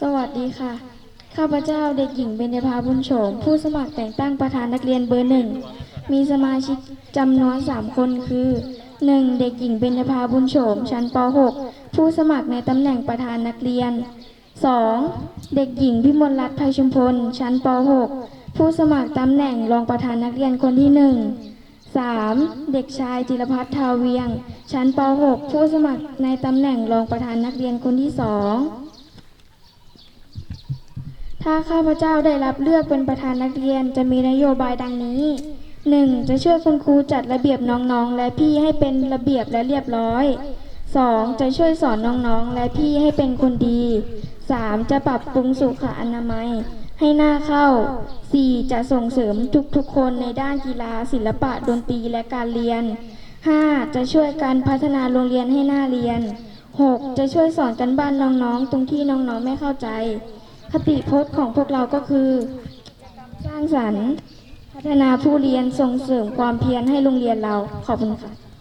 สวัสดีค่ะ ข้าพเจ้าเด็กหญิงเบญภาบุญโฉม ผู้สมัครแต่งตั้งประธานนักเรียนเบอร์หนึ่ง มีสมาชิกจำนวน3คนคือ 1. เด็กหญิงเบญภาบุญโฉม ชั้นป .6 ผู้สมัครในตำแหน่งประธานนักเรียน 2. เด็กหญิงพิมลรัตน์ภัยชุมพล ชั้นป .6 ผู้สมัครตำแหน่งรองประธานนักเรียนคนที่ 1 3. เด็กชายจิรพัฒน์ทาเวียง ชั้นป .6 ผู้สมัครในตำแหน่งรองประธานนักเรียนคนที่2 ถ้าข้าพเจ้าได้รับเลือกเป็นประธานนักเรียนจะมีนโยบายดังนี้ 1. จะช่วยคุณครูจัดระเบียบน้องๆ และพี่ให้เป็นระเบียบและเรียบร้อย 2. จะช่วยสอนน้องๆ และพี่ให้เป็นคนดี 3. จะปรับปรุงสุขอนามัย ให้หน้าเข้า 4. จะส่งเสริมทุกๆ คนในด้านกีฬาศิลปะดนตรีและการเรียน 5. จะช่วยการพัฒนาโรงเรียนให้หน่าเรียน 6. จะช่วยสอนกันบ้านน้องๆ ตรงที่น้องๆ ไม่เข้าใจ คติพจน์ของพวกเราก็คือ สร้างสรรค์ พัฒนาผู้เรียนส่งเสริมความเพียรให้โรงเรียนเราขอบคุณค่ะ